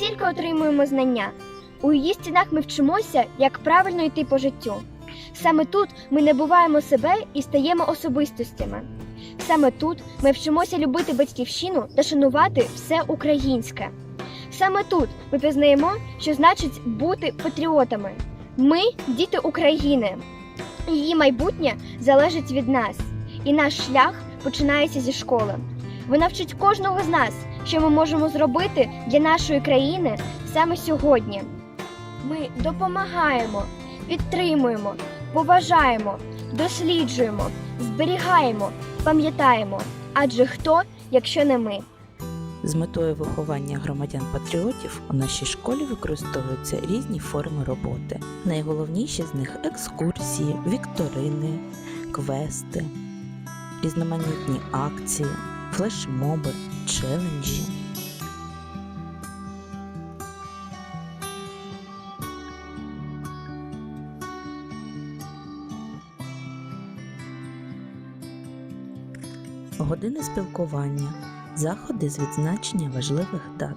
тільки отримуємо знання. У її стінах ми вчимося, як правильно йти по життю. Саме тут ми набуваємо себе і стаємо особистостями. Саме тут ми вчимося любити батьківщину та шанувати все українське. Саме тут ми пізнаємо, що значить бути патріотами. Ми діти України. Її майбутнє залежить від нас, і наш шлях починається зі школи. Вона вчить кожного з нас, що ми можемо зробити для нашої країни саме сьогодні. Ми допомагаємо, підтримуємо, поважаємо, досліджуємо, зберігаємо, пам'ятаємо. Адже хто, якщо не ми? З метою виховання громадян-патріотів у нашій школі використовуються різні форми роботи. Найголовніші з них екскурсії, вікторини, квести, різноманітні акції, флешмоби, челенджі. Години спілкування, заходи з відзначення важливих дат.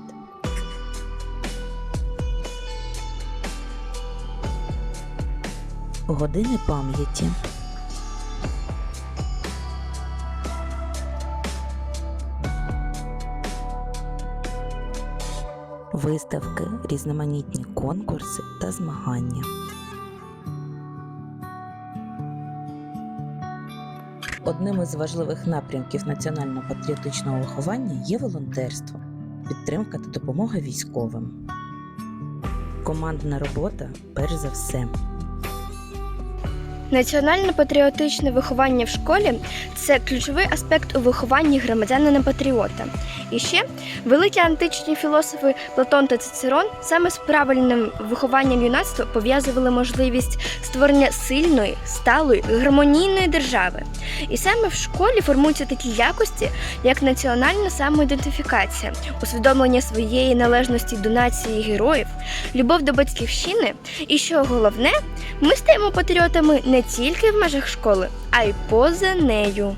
Години пам'яті. Виставки, різноманітні конкурси та змагання. Одним із важливих напрямків національно-патріотичного виховання є волонтерство, підтримка та допомога військовим. Командна робота перш за все. Національно-патріотичне виховання в школі це ключовий аспект у вихованні громадянина патріота. І ще великі античні філософи Платон та Цицерон саме з правильним вихованням юнацтва пов'язували можливість створення сильної, сталої, гармонійної держави. І саме в школі формуються такі якості, як національна самоідентифікація, усвідомлення своєї належності до нації героїв, любов до батьківщини, і що головне, ми стаємо патріотами не тільки в межах школи, а й поза нею.